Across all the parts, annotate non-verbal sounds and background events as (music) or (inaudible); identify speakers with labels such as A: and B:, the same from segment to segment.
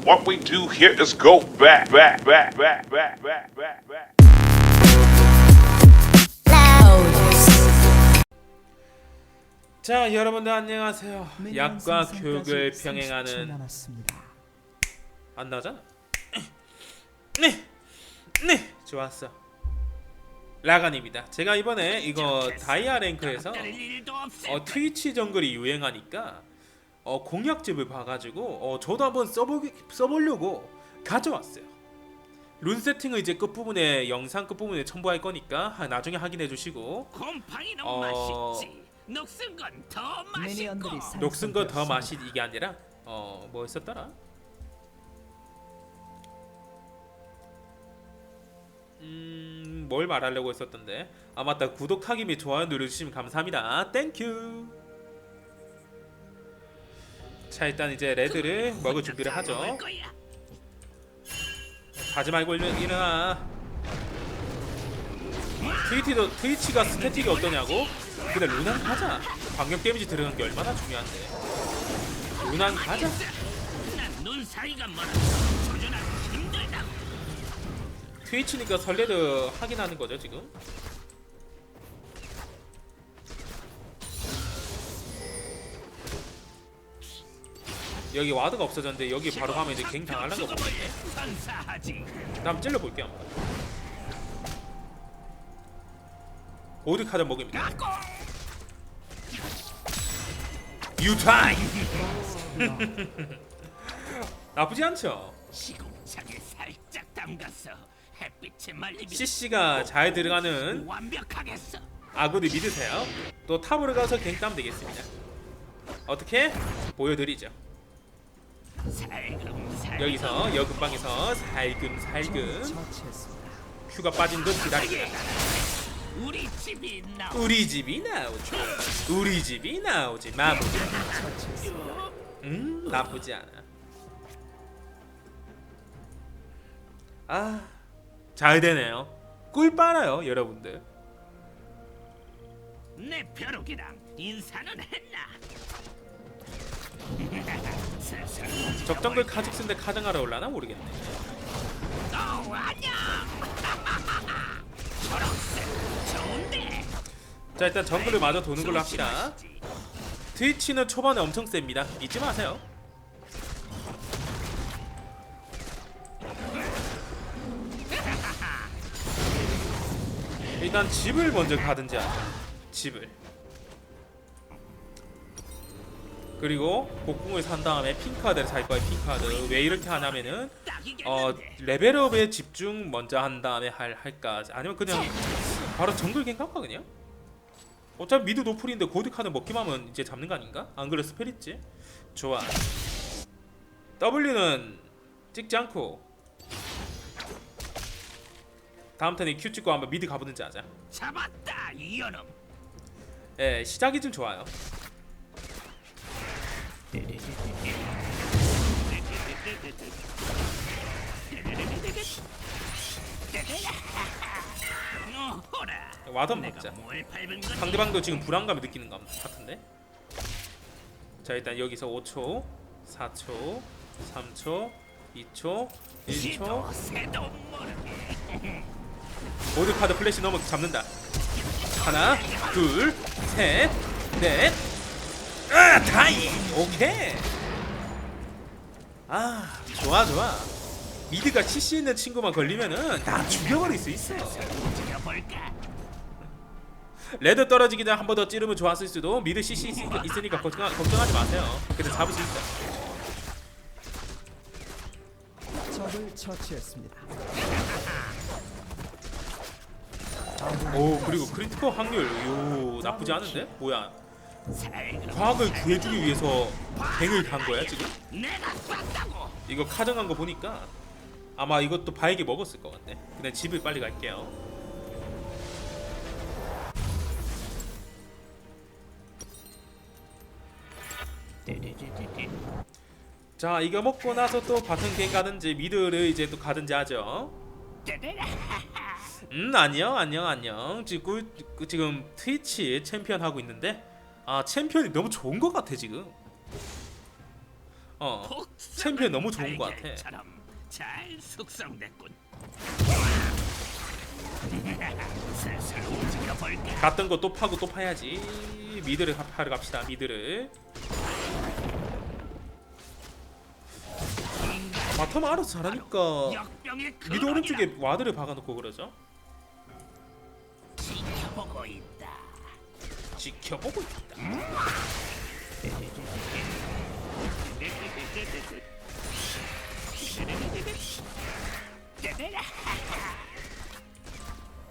A: What we do here is go back, back, back, back, back, back, back, back.
B: 자 여러분들 안녕하세요 약과 교육을
C: 30초
B: 병행하는. 안 나오잖아 네! 네! 좋았어 라간입니다 제가 이번에 이거 다이아 랭크에서 어, 트위치 정글이 유행하니까 어, 공략집을 봐가지고 어, 저도 한번 써보, 써보려고 가져왔어요 룬 세팅을 이제 끝부분에 영상 끝부분에 첨부할 거니까 하- 나중에 확인해 주시고
D: 곰팡이 너무
B: 어,
D: 맛있지. 녹슨 건 더 맛있고.
C: 미니언들이
B: 녹슨 거 더. 맛이 이게 아니라 어뭐 있었더라? 음뭘 말하려고 했었던데 아 맞다 구독하기 및 좋아요 누르주시면 감사합니다 땡큐 자 일단 이제 레드를 먹을 준비를 하죠. 가지 말고 일어, 일어나 트위치도 트위치가 스태틱이 어떠냐고? 근데 루난 가자 광역 데미지 들어간 게 얼마나 중요한데 루난 가자. 트위치니까 설레드 확인하는 거죠 지금 여기 와드가 없어졌는데 여기 바로 가면 이제 갱 당하는 거 보네
D: 선사하지.
B: 다음 찔러 볼게요 보드 카드 먹입니다 유타임 (laughs) 나쁘지 않죠
D: 시궁창에 살짝 담갔어. 햇빛에 말리면
B: CC가 잘 들어가는
D: 완벽하겠어.
B: 아군을 믿으세요. 또 탑으로 가서 갱 따면 되겠습니다. 어떻게? 보여드리죠.
D: 살금살.
B: 여기서 여급방에서 살금살금. 큐가 빠진 듯 기다립니다.
D: 우리 집이 나.
B: 우리 집이 나오지. 우리 집이 나오지. 마무리. 음 나쁘지 않아. 아, 잘 되네요. 꿀 빨아요, 여러분들.
D: 내 벼룩이랑 인사는 했나?
B: 적정글 카직스인데 카정하러 올라나 모르겠네. 자 일단 정글을 마저 도는 걸로 합시다. 트위치는 초반에 엄청 셉니다. 잊지 마세요. 일단 집을 먼저 가든지 하자. 집을. 그리고 복궁을 산 다음에 핑카드를 살 거야. 핑카드. 왜 이렇게 하냐면은 어. 레벨업에 집중 먼저 한 다음에 할 할까? 아니면 그냥 바로 정글 갱 갈까 그냥? 어차피 미드 노플인데 고드 카드 먹기만 하면 이제 잡는 거 아닌가? 안 그래 스펠 있지? 좋아. W는 찍지 않고 다음 턴에 Q 찍고 한번 미드 가보든지 하자.
D: 잡았다 이연음.
B: 예, 시작이 좀 좋아요. 와던
D: 건지
B: 상대방도 지금 불안감을 느끼는 것 같은데. 자 일단 여기서 5초, 4초, 3초, 2초, 1초.
D: 지도 새도 모르게
B: 모드 카드 플래시 넘어 잡는다. 하나, 둘, 셋, 넷. 아, 다이. 오케이. 아, 좋아, 좋아. 미드가 CC 있는 친구만 걸리면은 다 죽여버릴 수 있어. 레드 떨어지기 전에 한 번 더 찌르면 좋았을 수도 미드 CC 있, 있으니까 걱정, 걱정하지 마세요. 근데 잡을 수 있어.
C: 적을 처치했습니다.
B: 오 그리고 크리티컬 확률 요 나쁘지 않은데? 뭐야? 과학을 구해주기 위해서 갱을 간 거야 지금? 이거 카정한 거 보니까 아마 이것도 바에게 먹었을 것 같네. 근데 집을 빨리 갈게요. 자 이거 먹고 나서 또 바텀 갱 가든지 미드를 이제 또 가든지 하죠. 음 안녕 안녕 안녕 지금 꿀- 그 지금 트위치 챔피언 하고 있는데 아 챔피언이 너무 좋은 것 같아 지금. 어 챔피언 너무 좋은 것 같아.
D: 잘 숙성됐군.
B: 갔던 거 또 파고 또 파야지 미드를 가- 파러 갑시다 미드를 바텀 알아서 잘하니까 미드 오른쪽에 와드를 박아놓고 그러죠
D: 지켜보고 있다.
B: 지켜보고 있다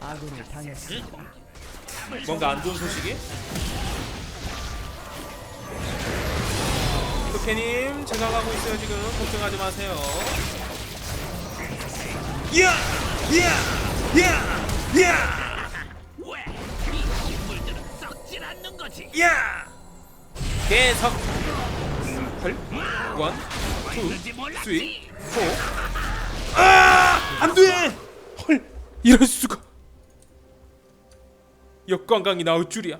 C: 아군을 당했습니다.
B: 뭔가 안 좋은 소식이? 토케님 제가 가고 있어요 지금 걱정하지 마세요 야! 야! 야! 야!
D: 왜이 인물들은 썩질 않는 거지?
B: 야! 계속 헐? 원, 투,
D: 있는지 몰랐지?
B: 쓰리, 포 아! 안 돼! 헐! 이럴 수가 역관광이 나올 줄이야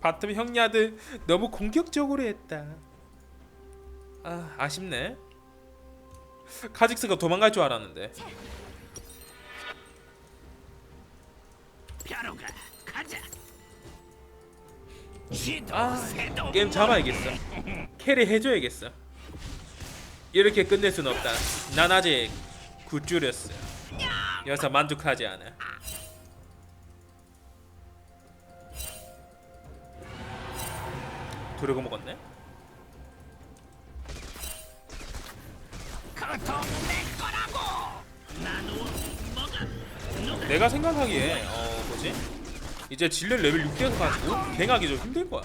B: 바텀 형냐들 너무 공격적으로 했다. 아 아쉽네. 카직스가 도망갈 줄 알았는데. 아 게임 잡아야겠어. 캐리 해줘야겠어. 이렇게 끝낼 순 없다. 난 아직 굿줄이었어. 여기서 만족하지 않아 두르고 먹었네
D: 내
B: 내가 생각하기에 어 뭐지 이제 질레 레벨 6대에서 가지고 갱하기 좀 힘들 거야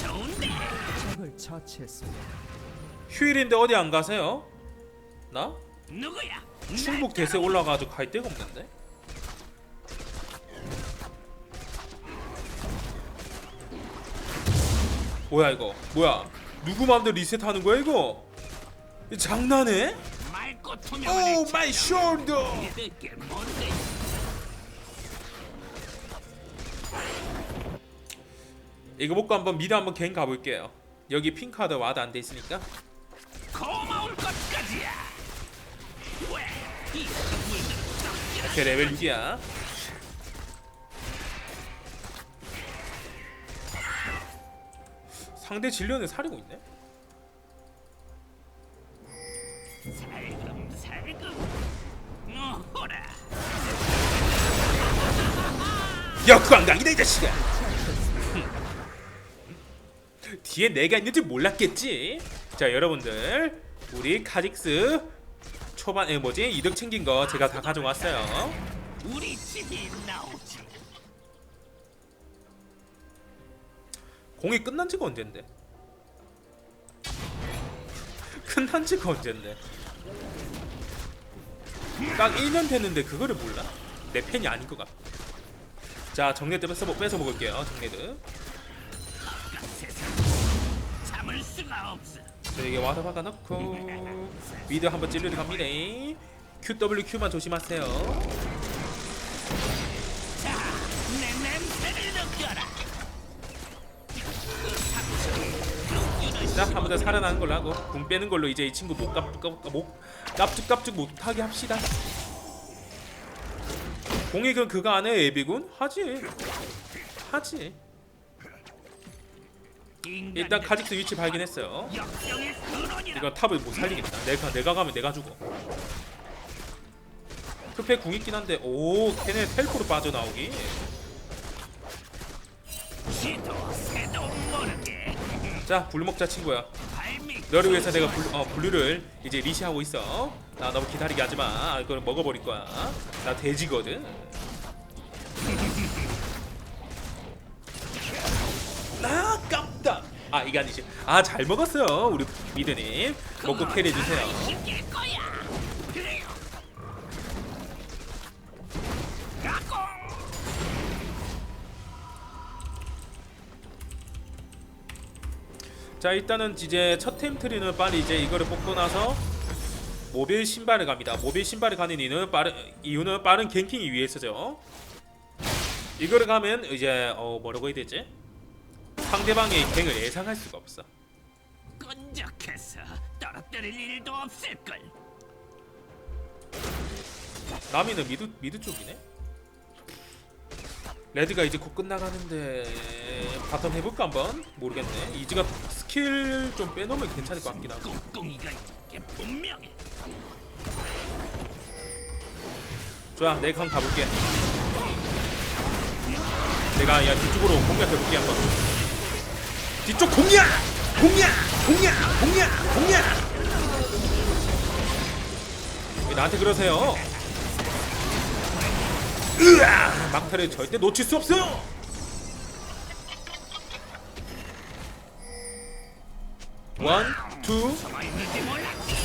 D: 좋은데
C: 적을 처치했습니다.
B: 휴일인데 어디 안 가세요? 나?
D: 누구야?
B: 충북 대세 올라가지고 갈 데가 없는데 뭐야 이거? 뭐야? 누구 맘대로 리셋하는 거야 이거? 장난해? 오. 마이 숄더? 이거 먹고 한번 미드 한번 갱 가볼게요. 여기 핑카드 와드 안 돼 있으니까. 이렇게 레벨 6이야 상대 진련을 사리고 있네. 역관광이다 이 자식아! (laughs) 뒤에 내가 있는지 몰랐겠지? 자 여러분들 우리 카직스 초반에 뭐지? 이득 챙긴 거 제가 다 가져왔어요.
D: 우리 집이 나오
B: 공이 끝난 지가 언젠데? (laughs) 끝난 지가 언젠데? 딱 1년 됐는데 그거를 몰라? 내 팬이 아닌 것 같고 자 정례드 뺏어, 뺏어 먹을게요 정례드. 저에게 와서 박아놓고. 미드 한번 찔러리 갑니다. QWQ만 조심하세요 자한번 더 살아나는 걸로 하고 궁 빼는 걸로 이제 이 친구 못 깝, 깝, 못 깝죽깝죽 못하게 합시다. 공익은 그거 안 해 예비군? 하지. 하지. 일단 카직스 위치 발견했어요. 이거 탑을 못 살리겠다. 내가 내가 가면 내가 죽어. 크페 궁 있긴 한데 오 걔네 텔포로 빠져나오기 자불 먹자 친구야 너를 위해서 내가 블, 어, 블루를 이제 리시하고 있어. 나 너무 기다리게 하지 마. 이걸 먹어버릴 거야. 나 돼지거든. 아 깜다. 아 이게 아니지. 아 잘 먹었어요 우리 미드님. 먹고 캐리 해주세요.
D: 이길 거야. 그래요.
B: 자 일단은 이제 첫 템트리는 빨리 이제 이거를 뽑고 나서 모빌 신발을 갑니다. 모빌 신발을 가는 이유는 빠른 이유는 빠른 갱킹이 위해서죠. 이거를 가면 이제 어 뭐라고 해야 되지? 상대방의 갱을 예상할 수가 없어.
D: 끈적해서 떨어뜨릴 일도 없을걸.
B: 남이는 미드 미드 쪽이네. 레드가 이제 곧 끝나가는데 바텀 해볼까 한번 모르겠네. 이즈가 스킬 좀 빼놓으면 괜찮을 것 같긴 하고.
D: 꿍꿍이가 이게 분명해.
B: 좋아, 내가 한번 가볼게. 내가 야 뒤쪽으로 공략해볼게 한번. 뒤쪽 공략, 공략, 공략, 공략, 공략. 왜 나한테 그러세요? 으아! 막타를 절대 놓칠 수 없어요. 원, 투.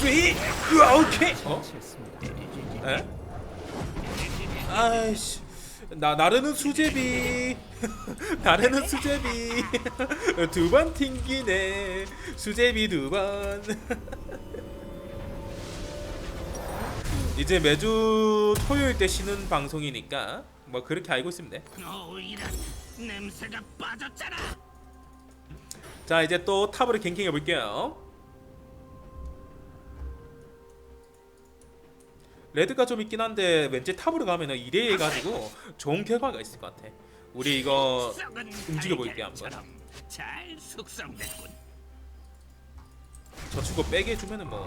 B: 쓰리. 으아, 오케이. 어? 에? 아이씨 나 나르는 수제비 (laughs) 나르는 수제비 (laughs) 두 번 튕기네 수제비 두번 (laughs) 이제 매주 토요일 때 쉬는 방송이니까 뭐 그렇게 알고 돼자
D: 어 이런 냄새가 빠졌잖아.
B: 이제 또 탑으로 갱킹해 볼게요 레드가 좀 있긴 한데 왠지 탑으로 가면은 2대2 해가지고 좋은 결과가 있을 것 같아 우리 이거 움직여 볼게, 한번.
D: 잘 숙성됐군.
B: 저 친구 빼게 해주면은 뭐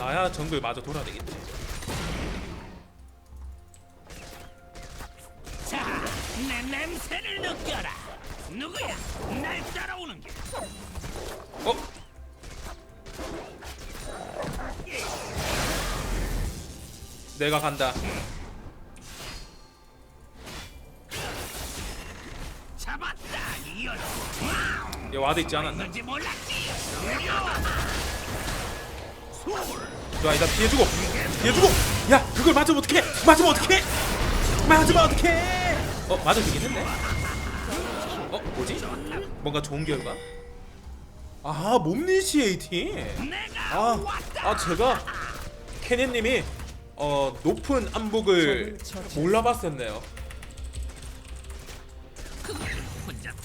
B: 나야 정글 마저 돌아야 되겠지
D: 자, 내 냄새를 느껴라. 누구야? 날 따라오는 게.
B: 어? 내가 간다
D: 잡았다.
B: 얘 와드 있지 않았나?
D: 몰랐지.
B: 좋아 일단 피해주고 피해주고. 야 그걸 맞으면 어떡해? 맞으면 어떡해? 맞으면 어떡해? 어 맞아 되겠는데? 어 뭐지? 뭔가 좋은 결과? 아 몸니시에이팅
D: 내가
B: 아. 아 제가 캐니님이 어 높은 안복을 몰라봤었네요.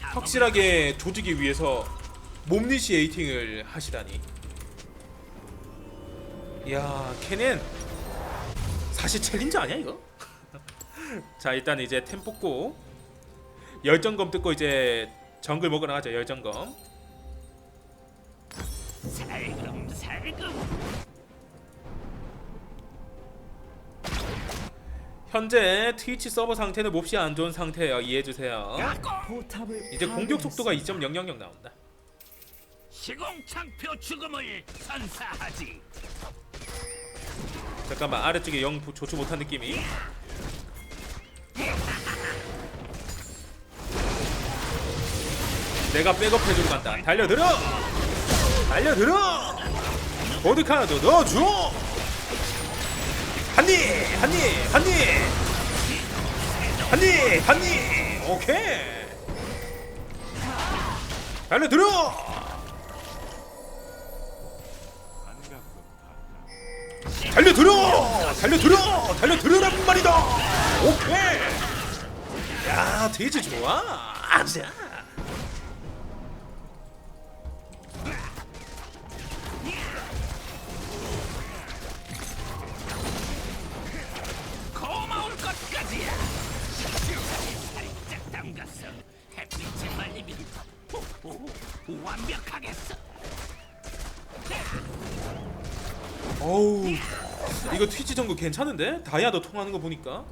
B: 확실하게 조지기 위해서 몸니시 에이팅을 하시다니. 이야 캐넨 사실 챌린저 아니야 이거? (laughs) 자 일단 이제 템 뽑고 열정검 뜯고 이제 정글 먹으러 가죠 열정검.
D: 살금 살금.
B: 현재 트위치 서버 상태는 몹시 안 좋은 상태예요. 이해해 주세요.
C: 포탑을
B: 이제 공격 속도가
C: 파괴했습니다.
B: 2.000 나온다.
D: 시공창표 죽음을 선사하지.
B: 잠깐만 아래쪽에 영 부- 좋지 못한 느낌이. 내가 백업 해주러 간다. 달려들어. 달려들어. 보드카도 넣어줘. 한입, 한입, 한입, 한입, 한입. 오케이. 달려들어. 달려들어! 달려들어! 달려들으란 말이다! 오케이! 야, 돼지 좋아! 아자!
D: 고마울 것까지야. 살짝 담갔어. 햇빛에 말리면 완벽하겠어.
B: 어우, 이거 트위치 정글 괜찮은데? 다이아도 통하는 거 보니까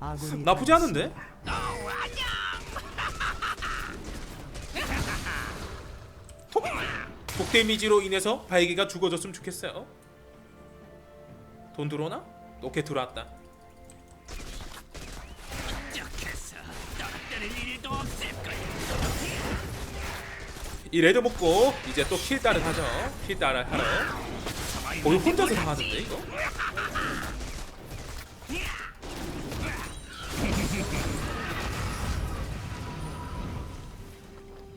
C: 아군이
B: 나쁘지 않은데? 톡! 독 데미지로 인해서 바이기가 죽어줬으면 좋겠어요 돈 들어오나? 오케이 들어왔다. 이 레드 먹고 이제 또 킬 따를 하죠 킬 따를 하러 어 이거 혼자서 당하는데 이거?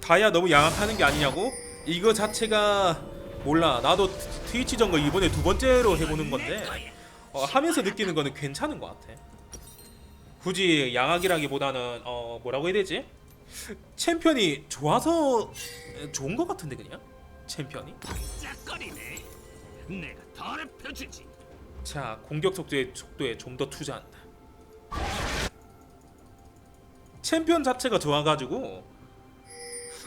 B: 다이아 너무 양악하는 게 아니냐고? 이거 자체가 몰라 나도 트위치 정글 이번에 두 번째로 해보는 건데 어, 하면서 느끼는 거는 괜찮은 것 같아 굳이 양악이라기보다는 어 뭐라고 해야 되지? 챔피언이 좋아서 좋은 것 같은데 그냥 챔피언이.
D: 내가 더럽혀주지.
B: 자 공격 속도에 속도에 좀 더 투자한다. 챔피언 자체가 좋아가지고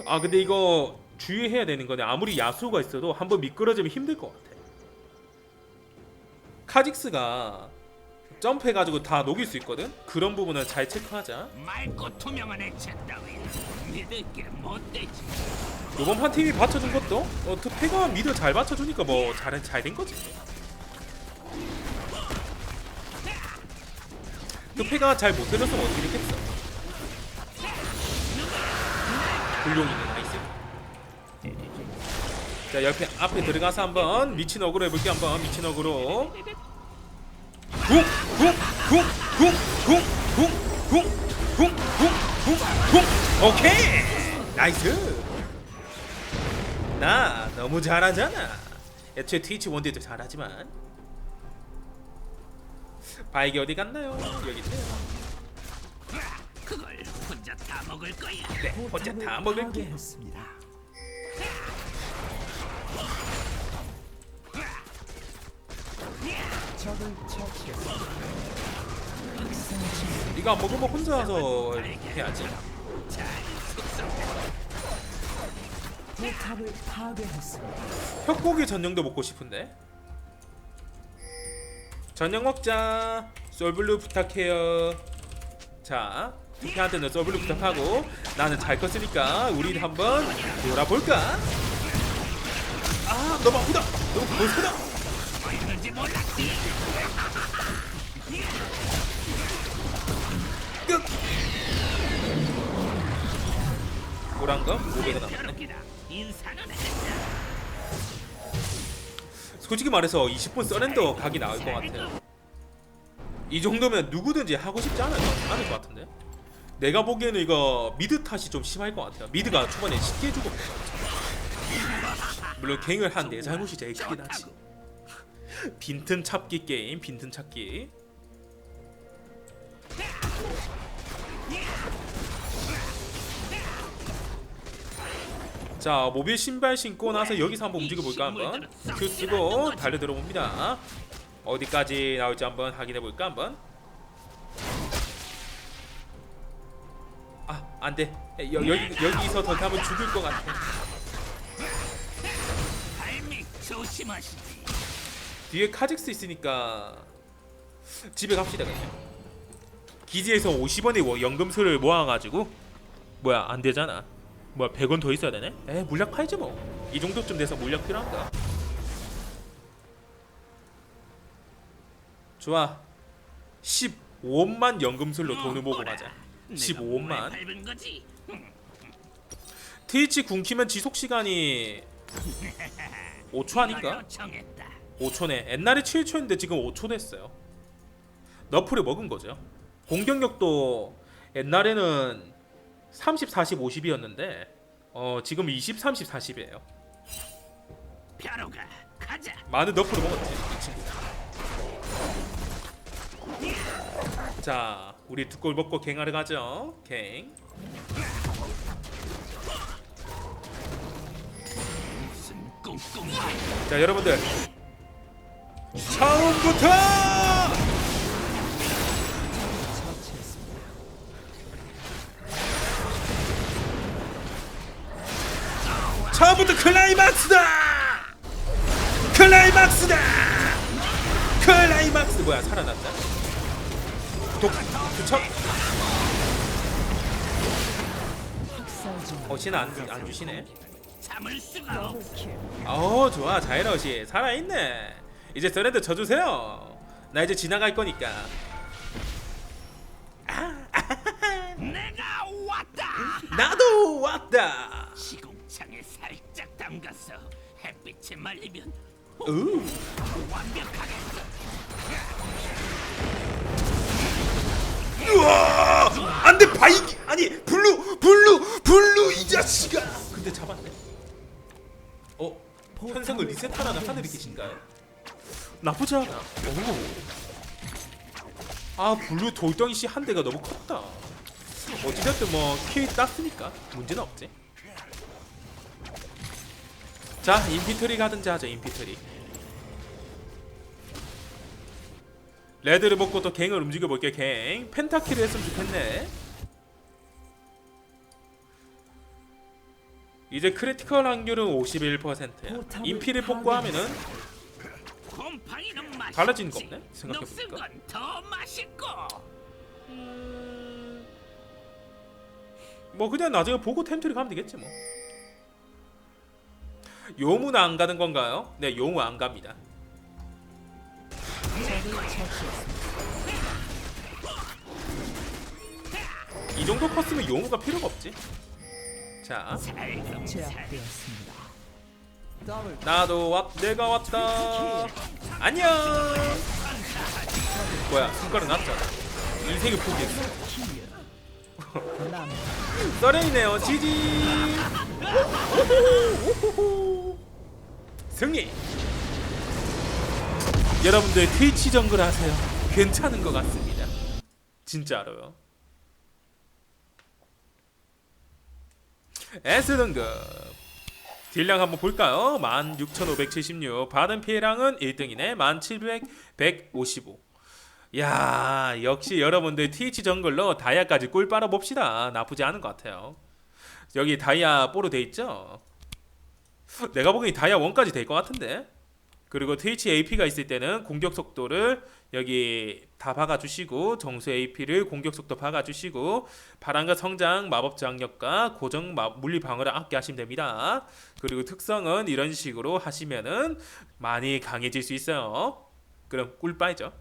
B: 아 근데 이거 주의해야 되는 거네. 아무리 야수가 있어도 한번 미끄러지면 힘들 것 같아. 카직스가 점프해가지고 다 녹일 수 있거든. 그런 부분은 잘 체크하자.
D: 맑고 투명한 액체 따위 믿을 게 못되지.
B: 이번 판 팀이 받쳐준 것도 어, 투패가 미드 잘 받쳐주니까 뭐 잘 잘 된 거지. 투패가 잘 못해줬으면 어떻게 됐겠어. 굴룡이네 나이스. 자 옆에 앞에 들어가서 한번 미친 어그로 해볼게 한번 미친 어그로. 쿵쿵쿵쿵쿵쿵쿵쿵쿵쿵쿵 오케이 나이스. 나 너무 잘하잖아. 애초에 트위치 원딜도 잘하지만 바이기 어디 갔나요? 여기 있네요.
D: 그걸 혼자 다 먹을 거야.
B: 네, 혼자 다 먹을게.
C: 파괴했습니다. 적을 처치했습니다.
B: 이거 안 먹으면 혼자서 해야지.
C: 포탑을 파괴했습니다.
B: 혁고기 전용도 먹고 싶은데. 전용 먹자. 솔블루 부탁해요. 자, 투피한테는 솔블루 부탁하고 나는 잘 컸으니까 우리 한번 놀아볼까? 아, 너무 아프다. 너무
D: 몰랐지.
B: 끝. 노란 거 500원 남았네. 솔직히 말해서 20분 서렌더 각이 나올 것 같아요. 이 정도면 누구든지 하고 싶지 않아요. 않을 것 같은데. 내가 보기에는 이거 미드 탓이 좀 심할 것 같아요. 미드가 초반에 쉽게 죽었고. 물론 갱을 한 내 잘못이 제일 크긴 하지. 빈틈 찾기 게임, 빈틈 찾기. 자 모빌 신발 신고 나서 여기서 한번 움직여 볼까 한번? 큐 쓰고 달려들어 봅니다. 어디까지 나올지 한번 확인해 볼까 한번? 아 안돼. 여기 여기서 더 가면 죽을 것 같아. 뒤에 카직스 있으니까 집에 갑시다 그냥. 기지에서 50원의 연금술을 모아가지고. 뭐야 안 되잖아 뭐야 100원 더 있어야 되네 에 물약 팔지 뭐이 정도쯤 돼서 물약 필요한가 좋아 15원만 연금술로 돈을 모고 가자 15원만
D: 밟은 거지.
B: 트위치 궁키면 지속 시간이 5초 아닌가?
D: 요청했다.
B: 5초네. 옛날에 7초인데 지금 5초 됐어요. 너프를 먹은 거죠. 공격력도 옛날에는 30, 40, 50이었는데 어 지금 20, 30, 40이에요.
D: 벼룩아, 가자.
B: 많은 너프를 먹었지 이 친구. 자, 우리 두 골 먹고 갱하러 가죠. 갱. 자, 여러분들 처음부터 클라이막스다! 클라이막스다! 클라이막스 뭐야 살아났다? 독 투척?
C: 학살
B: 중어 씨는 안, 안 주시네.
D: 어
B: 좋아 자이러시 살아있네 이제 서렌드 쳐주세요 나 이제 지나갈 거니까 (laughs)
D: 내가 왔다.
B: 나도 왔다
D: 담갔어. 햇빛에 말리면
B: 으
D: 완벽하겠어.
B: 우와! 안돼 바이기! 아니 블루 블루 블루 이 자식아! 근데 잡았네 어 현상을 리셋하라는 하늘이 계신가요? 나쁘지 않아. 오. 아 블루 돌덩이 씨 한 대가 너무 컸다. 어찌됐든 뭐키 땄으니까 문제는 없지 자 인피트리 가든지 하죠 인피트리 레드를 먹고 또 갱을 움직여볼게 갱 펜타키를 했으면 좋겠네 이제 크리티컬 확률은 51% 인피를 폭구하면은. 달라지는 거 없네, 생각해보니까.
D: 맛있고.
B: 뭐 그냥 나중에 보고 템트리 가면 되겠지 뭐 요문 안 가는 건가요? 네 요문 안 갑니다. 이 정도 컸으면 요무가 필요가 없지. 자. 나도 왔 내가 왔다. 안녕! 뭐야 손가락 났잖아. 인생을 포기했어.
C: 남 (laughs)
B: 썰레이네요 지지! 오호호. 승리. 여러분들 트위치 정글 하세요. 괜찮은 것 같습니다. 진짜로요. S 등급. 딜량 한번 볼까요? 16,576 받은 피해량은 1등이네. 17,155 야 역시 여러분들 TH 정글로 다이아까지 꿀 빨아봅시다. 나쁘지 않은 것 같아요. 여기 다이아 뽀로 돼 있죠? 내가 보기엔 다이아 1까지 될 것 같은데 그리고 트위치 AP가 있을 때는 공격 속도를 여기 다 박아주시고 정수 AP를 공격 속도 박아주시고 바람과 성장 마법 장력과 고정 마, 물리 방어를 함께 하시면 됩니다. 그리고 특성은 이런 식으로 하시면은 많이 강해질 수 있어요. 그럼 꿀빠이죠.